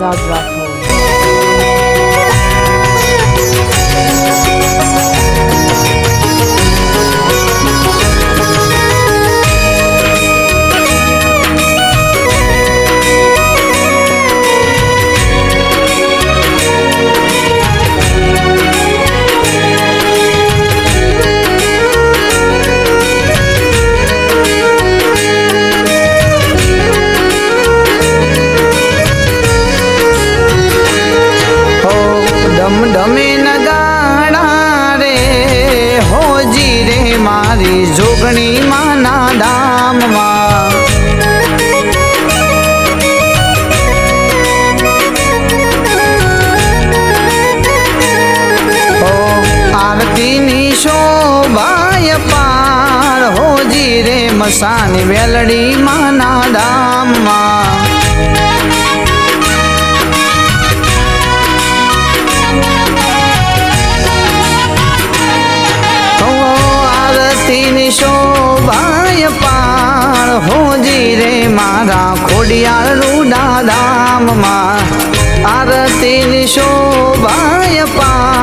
Azad Radyo રે મસાની વેલડી માના ધામમાં હો આરતીની શોભાય પાર હોજી રે મારા ખોડિયાર રૂડા ધામમાં આરતીની શોભાય પાર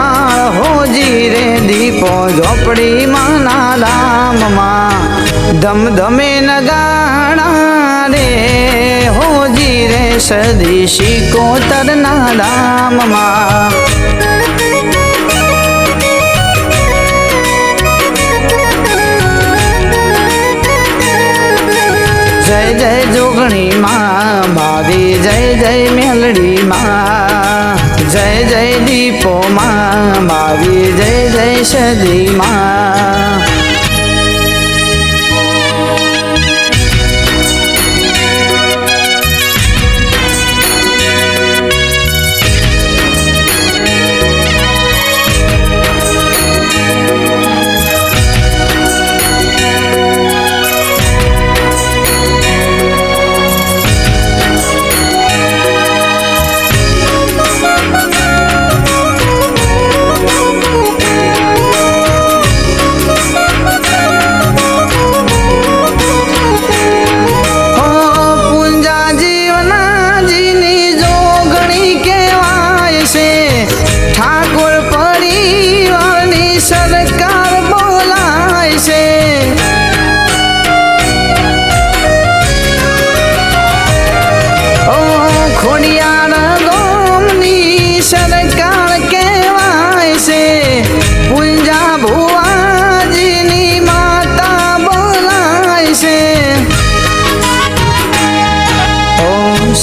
હોજી રે દીપો ઝોપડી માના ધામમાં ધમધમે નગાણા રે હોજી રે સદી શિકોતરના ધામમાં જય જય જોગણી માં જય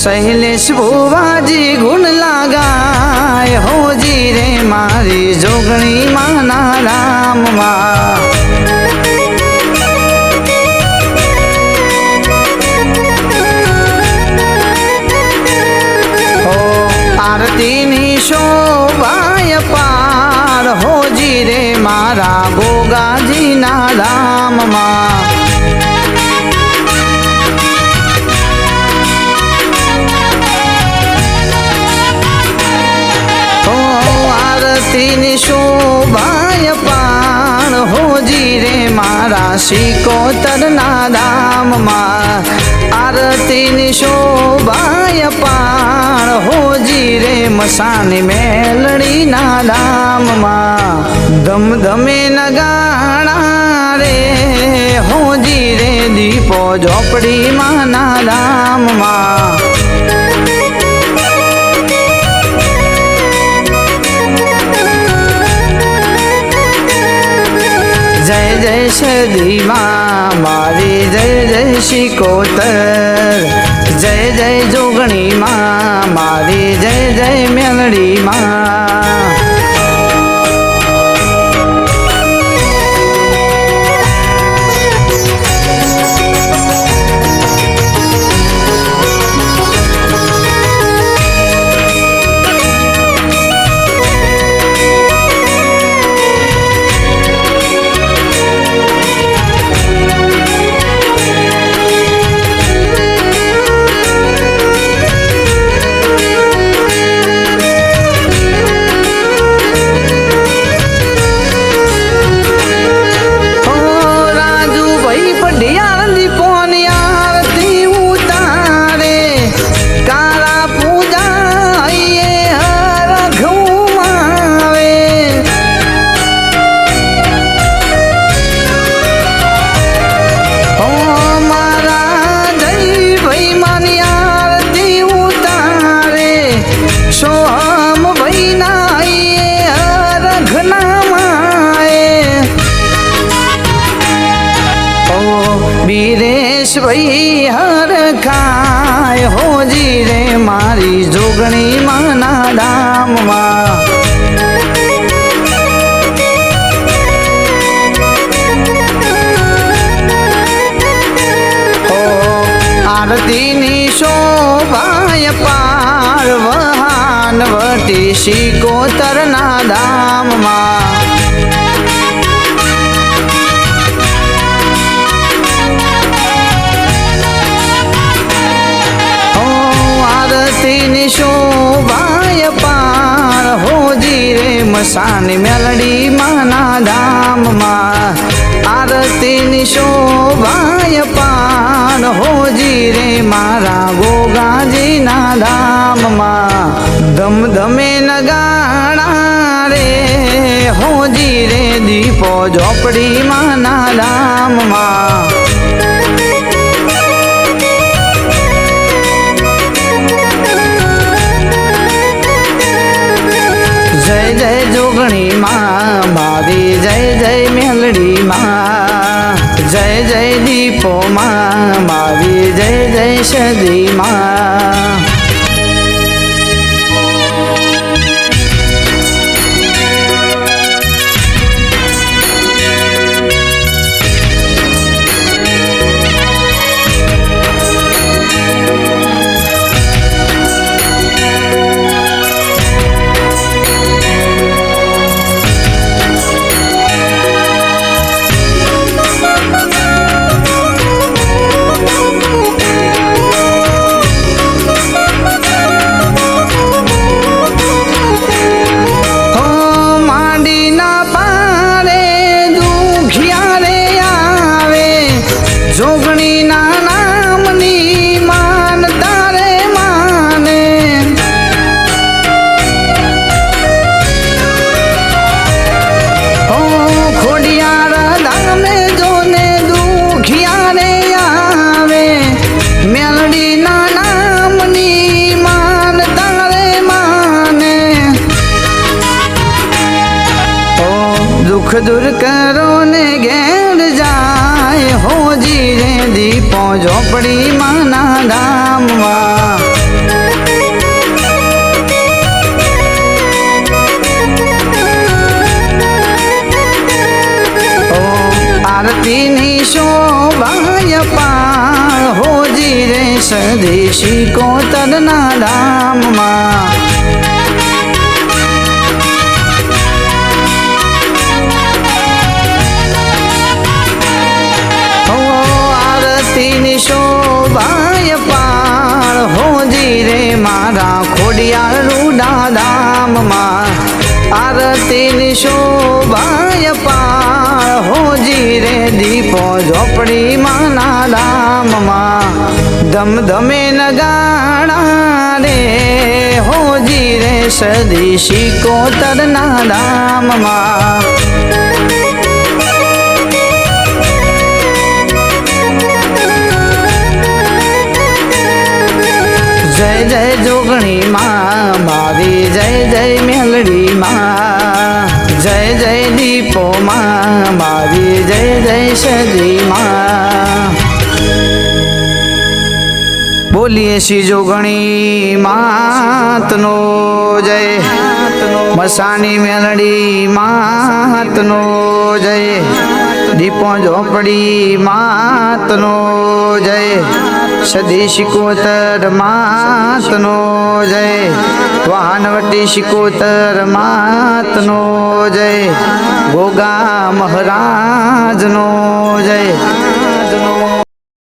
શૈલેષ ભુવાજી ગુણ લાગાય. હોજી રે મારી જોગણી માના રામમાં આરતીની શોભાય પાર. હોજી રે મારા ગોગાજીના રામમાં આરતીની શોભાય પાણ હોજી રે મારા શિકોતરના ધામમાં. આરતીની શોભાય પાણ હોજી રે મસાની મેલડીના ધામમાં. ધમધમે નગાણા રે હોજી રે દીપો ઝોપડી માના ધામમાં. જય મારી જય જય શિકોતર જય જય જોગણીમાં મારી જય જય મેલડીમાં. ભાઈ હર ખાય હોજી રે મારી જોગણી માના ધામમાં. આરતીની શોભાય પાર વહાન વટી શિકોતરના ધામમાં. શોભાય પાર હોજી રે મસાની મેલડી માના ધામમાં. આરતીની શોભાય પાર હોજી રે મારા ગોગાજીના ધામમાં. ધમધમે નગાણા રે હોજી રે દીપો ઝોપડી માના ધામમાં. માં જય જય દીપો માં મારી જય જય સદી દુઃખ દૂર કરો ને ઘેર જાય હોજી રે દીપો ઝોપડી માના ધામમાં ઓ આરતીની શોભાય પાર હોજી રે સદેશી કોતરના ધામમાં ઓ મારા ખોડિયાર રૂડા ધામમાં આરતીની શોભાય પાર હોજી રે દીપો ઝોપડીમાં ધામમાં ધમધમે નગાણા રે હોજી રે સદી શિકોતરના ધામમાં જય જય જોગણી માં મારી જય જય મેલડી માં જય જય દીપો માં મારી જય જય સદી માં બોલીએ શ્રી જોગણી માતનો જય. મસાની મેલડી માતનો જય. દીપો ઝોપડી માતનો જય. સદી શિકોતર માતનો જય વાહનવટી શિકોતર માતનો જય ગોગા મહારાજનો જય.